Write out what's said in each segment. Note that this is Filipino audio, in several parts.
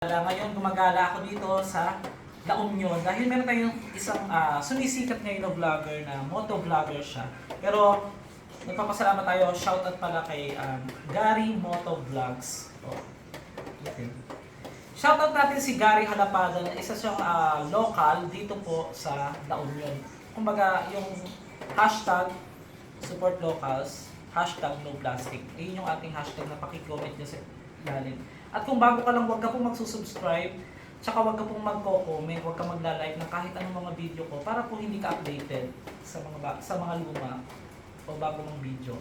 Ngayon gumagala ako dito sa La Union dahil meron tayong isang ah, sumisikat ngayon na vlogger na moto vlogger siya. Pero nagpapasalamat tayo, shoutout pala kay um, Gary Moto Vlogs. Oh, okay. Shoutout natin si Gary Halapada na isa siyang ah, local dito po sa La Union. Kumbaga yung hashtag support locals, hashtag no plastic. Ayun yung ating hashtag na pakicomment nyo sa ilalim. At kung bago ka lang, huwag ka pong magsusubscribe, tsaka huwag ka pong magko-comment, huwag ka magla-like ng kahit anong mga video ko para po hindi ka updated sa mga ba- sa mga luma o bago mong video.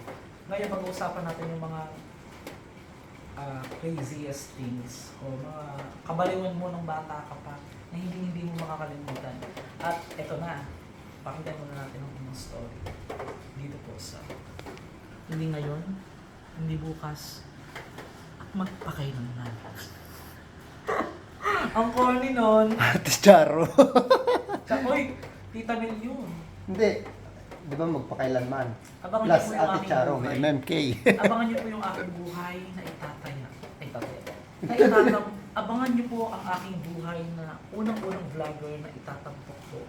Ngayon, pag-uusapan natin yung mga ah, craziest things o mga kabaliwan mo ng bata ka pa na hindi hindi mo makakalimutan. At eto na, pakinggan muna natin ang unang story dito po sa hindi ngayon, hindi bukas, at magpakailanman. ang corny nun. Ate Charo. Sa, Uy, Tita Nel yun. Hindi. Di ba magpakailanman? Abangan Plus niyo po yung Ate aking Charo, buhay. MMK. Abangan niyo po yung aking buhay na itataya. Ay, tataya. Na itatam, abangan niyo po ang aking buhay na unang-unang vlogger na itatampok ko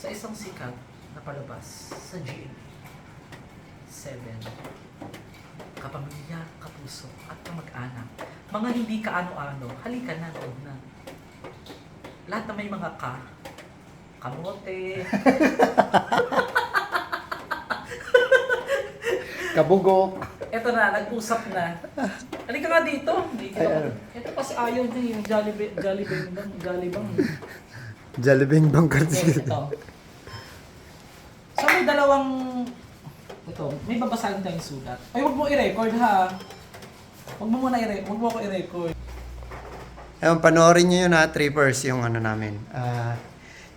sa isang sikat na palabas sa GMA. 7. Kapamilya, kapuso, at kamag-anak. Mga hindi kaano-ano, halika na, loob na. Lahat na may mga ka, kamote, Kabugok. Eto na, nag-usap na. Halika nga dito. Hindi Ay, kita ano? Ito kasi ayaw niya yung Jollibee, Jollibee bang, Jollibang. Jollibee Bangkard. Yes, ito. So may dalawang, ito, may babasahin tayong sulat. Ay, huwag mo i-record ha. Huwag mo muna i-record, huwag mo ako i-record. Ayun, panoorin niyo yun ha, Trippers, yung ano namin. Ah,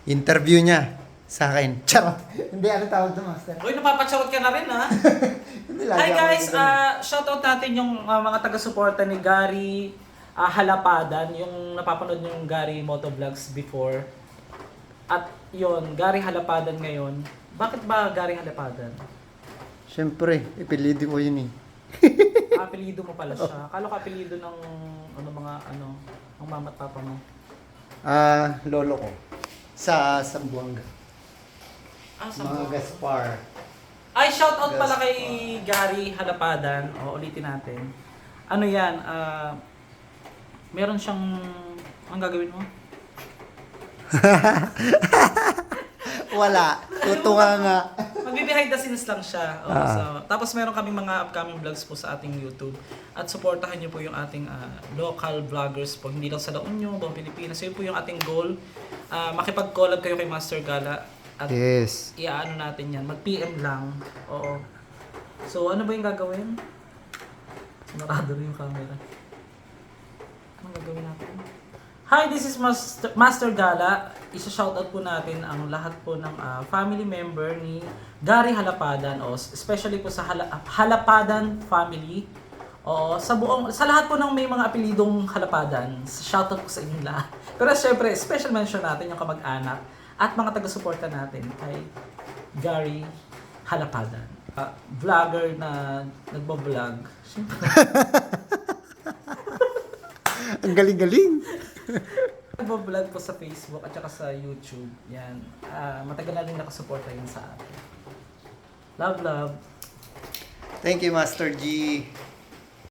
interview niya sa akin. Charo. Hindi, ano tawag doon, Master? Uy, napapacharot ka na rin ha. Hindi, lagi Hi ako guys, ganun. uh, shoutout natin yung uh, mga taga-suporta ni Gary ah, Halapadan, yung napapanood yung Gary Motovlogs before. At yon Gary Halapadan ngayon. Bakit ba Gary Halapadan? Siyempre, ipilido ko yun eh. Apelido mo pala siya. Akala ko apelido ng ano mga ano, ng mama at papa mo. Ah, lolo ko. Sa Sambuanga. Ah, Mga Gaspar. Ay, shoutout pala Gaspar. kay Gary Halapadan. O, ulitin natin. Ano yan? ah meron siyang... Ang gagawin mo? Wala. Tutunga nga. Magbe-behind the scenes lang siya. Oo, Ah. so, tapos meron kami mga upcoming vlogs po sa ating YouTube. At supportahan niyo po yung ating ah, local vloggers po. Hindi lang sa La Union, buong Pilipinas. So yun po yung ating goal. Ah, makipag-collab kayo kay Master Gala. At Yes. iaano natin yan. Mag-PM lang. Oo. So ano ba yung gagawin? Sinarado rin yung camera. Ano gagawin natin? Hi, this is Master, Master Gala. Isa-shoutout po natin ang lahat po ng ah, family member ni Gary Halapadan o especially po sa Hala- Halapadan family. O sa buong sa lahat po ng may mga apelidong Halapadan. Shoutout po sa inyong lahat. Pero syempre, special mention natin yung kamag-anak at mga taga-suporta natin kay Gary Halapadan. Ah, vlogger na nagbo-vlog. Siyempre, Ang galing-galing. Nagbo-vlog po sa Facebook at saka sa YouTube. Yan. Ah, matagal na rin nakasuporta yun sa atin. Love, love. Thank you, Master G.